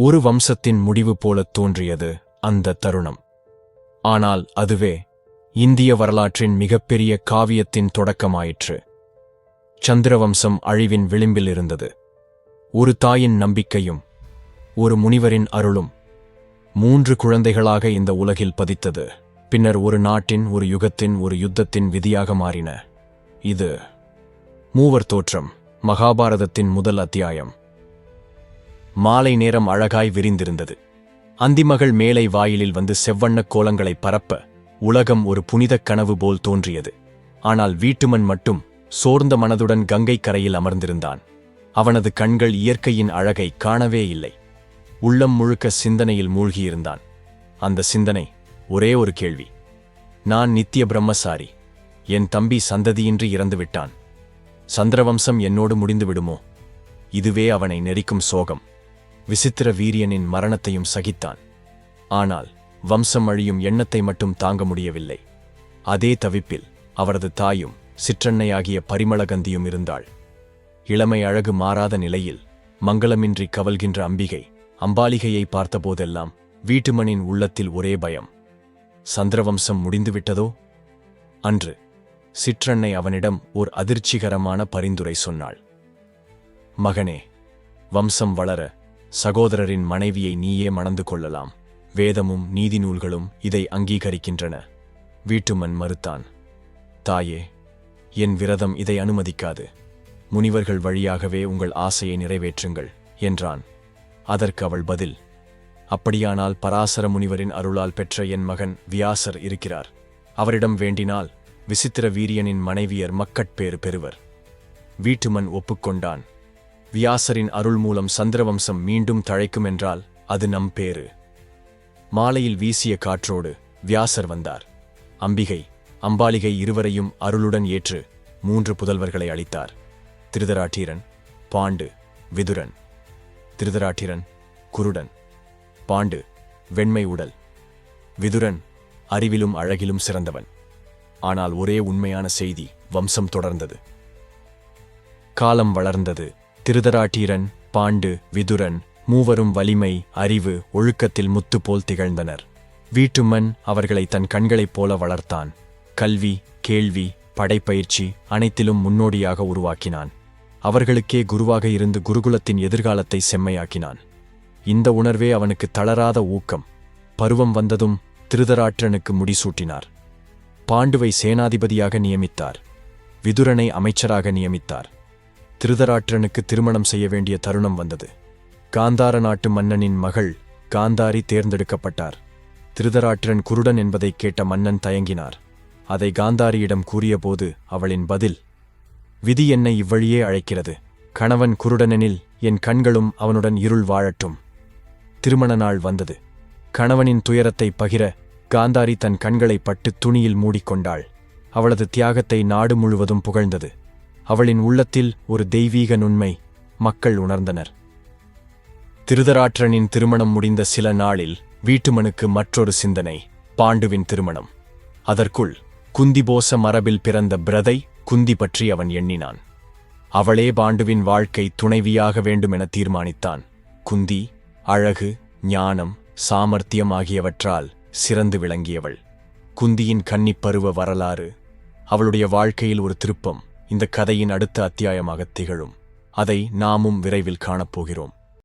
ஒரு வம்சத்தின் முடிவு போலத் தோன்றியது அந்த தருணம். ஆனால் அதுவே இந்திய வரலாற்றின் மிகப்பெரிய காவியத்தின் தொடக்கமாயிற்று. சந்திரவம்சம் அழிவின் விளிம்பில் இருந்தது. ஒரு தாயின் நம்பிக்கையும் ஒரு முனிவரின் அருளும் மூன்று குழந்தைகளாக இந்த உலகில் பதித்தது. பின்னர் ஒரு நாட்டின் ஒரு யுகத்தின் ஒரு யுத்தத்தின் விதியாக மாறின. இது மூவர் தோற்றம் மகாபாரதத்தின் முதல் அத்தியாயம். மாலை நேரம் அழகாய் விரிந்திருந்தது. அந்திமகள் மேலை வாயிலில் வந்து செவ்வண்ணக் கோலங்களை பரப்ப உலகம் ஒரு புனிதக் கனவு போல் தோன்றியது. ஆனால் வீட்டுமன் மட்டும் சோர்ந்த மனதுடன் கங்கை கரையில் அமர்ந்திருந்தான். அவனது கண்கள் இயற்கையின் அழகை காணவே இல்லை. உள்ளம் முழுக்க சிந்தனையில் மூழ்கியிருந்தான். அந்த சிந்தனை ஒரே ஒரு கேள்வி. நான் நித்திய பிரம்மசாரி. என் தம்பி சந்ததியின்றி இறந்துவிட்டான். சந்திரவம்சம் என்னோடு முடிந்துவிடுமோ? இதுவே அவனை நெரிக்கும் சோகம். விசித்திர வீரியனின் மரணத்தையும் சகித்தான். ஆனால் வம்சம் அழியும் எண்ணத்தை மட்டும் தாங்க முடியவில்லை. அதே தவிப்பில் அவரது தாயும் சிற்றன்னையாகிய பரிமளகந்தியும் இருந்தாள். இளமை அழகு மாறாத நிலையில் மங்களமின்றி கவல்கின்ற அம்பிகை அம்பாலிகையை பார்த்தபோதெல்லாம் வீட்டுமனின் உள்ளத்தில் ஒரே பயம். சந்திரவம்சம் முடிந்துவிட்டதோ? அன்று சிற்றன்னை அவனிடம் ஓர் அதிர்ச்சிகரமான பரிந்துரை சொன்னாள். மகனே வம்சம் வளர சகோதரரின் மனைவியை நீயே மணந்து கொள்ளலாம். வேதமும் நீதி நூல்களும் இதை அங்கீகரிக்கின்றன. வீட்டுமன் மறுத்தான் தாயே என் விரதம் இதை அனுமதிக்காது. முனிவர்கள் வழியாகவே உங்கள் ஆசையை நிறைவேற்றுங்கள் என்றான். அதற்கு அவள் பதில் அப்படியானால் பராசர முனிவரின் அருளால் பெற்ற என் மகன் வியாசர் இருக்கிறார். அவரிடம் வேண்டினால் விசித்திர வீரியனின் மனைவியர் மக்கட்பேறு பெறுவர். வீட்டுமன் ஒப்புக்கொண்டான். வியாசரின் அருள் மூலம் சந்திரவம்சம் மீண்டும் தழைக்கும் என்றால் அது நம் பேரு மாலையில் வீசிய காற்றோடு வியாசர் வந்தார். அம்பிகை அம்பாலிகை இருவரையும் அருளுடன் ஏற்று மூன்று புதல்வர்களை அளித்தார். திருதராட்டீரன் பாண்டு விதுரன். திருதராட்டிரன் குருடன். பாண்டு வெண்மை உடல். விதுரன் அறிவிலும் அழகிலும் சிறந்தவன். ஆனால் ஒரே உண்மையான செய்தி வம்சம் தொடர்ந்தது. காலம் வளர்ந்தது. திருதராட்டீரன் பாண்டு விதுரன் மூவரும் வலிமை அறிவு ஒழுக்கத்தில் முத்து போல் திகழ்ந்தனர். வீட்டுமன் அவர்களை தன் கண்களைப் போல வளர்த்தான். கல்வி கேள்வி படைப்பயிற்சி அனைத்திலும் முன்னோடியாக உருவாக்கினான். அவர்களுக்கே குருவாக இருந்து குருகுலத்தின் எதிர்காலத்தை செம்மையாக்கினான். இந்த உணர்வே அவனுக்கு தளராத ஊக்கம். பருவம் வந்ததும் திருதராற்றனுக்கு முடிசூட்டினார். பாண்டுவை சேனாதிபதியாக நியமித்தார். விதுரனை அமைச்சராக நியமித்தார். திருதராற்றனுக்கு திருமணம் செய்ய வேண்டிய தருணம் வந்தது. காந்தார நாட்டு மன்னனின் மகள் காந்தாரி தேர்ந்தெடுக்கப்பட்டார். திருதராற்றன் குருடன் என்பதைக் கேட்ட மன்னன் தயங்கினார். அதை காந்தாரியிடம் கூறியபோது அவளின் பதில் விதி என்னை இவ்வழியே அழைக்கிறது. கணவன் குருடனெனில் என் கண்களும் அவனுடன் இருள் வாழட்டும். திருமண நாள் வந்தது. கணவனின் துயரத்தை பகிர காந்தாரி தன் கண்களை பட்டு துணியில் மூடிக்கொண்டாள். அவளது தியாகத்தை நாடு முழுவதும் புகழ்ந்தது. அவளின் உள்ளத்தில் ஒரு தெய்வீக நுண்மை. மக்கள் உணர்ந்தனர். திருதராற்றனின் திருமணம் முடிந்த சில நாளில் வீட்டுமனுக்கு மற்றொரு சிந்தனை பாண்டுவின் திருமணம். அதற்குள் குந்திபோச மரபில் பிறந்த பிரதை குந்தி பற்றி அவன் எண்ணினான். அவளே பாண்டுவின் வாழ்க்கை துணைவியாக வேண்டுமென தீர்மானித்தான். குந்தி அழகு ஞானம் சாமர்த்தியம் ஆகியவற்றால் சிறந்து விளங்கியவள். குந்தியின் கன்னிப்பருவ வரலாறு அவளுடைய வாழ்க்கையில் ஒரு திருப்பம். இந்த கதையின் அடுத்த அத்தியாயமாக திகழும். அதை நாமும் விரைவில் காணப்போகிறோம்.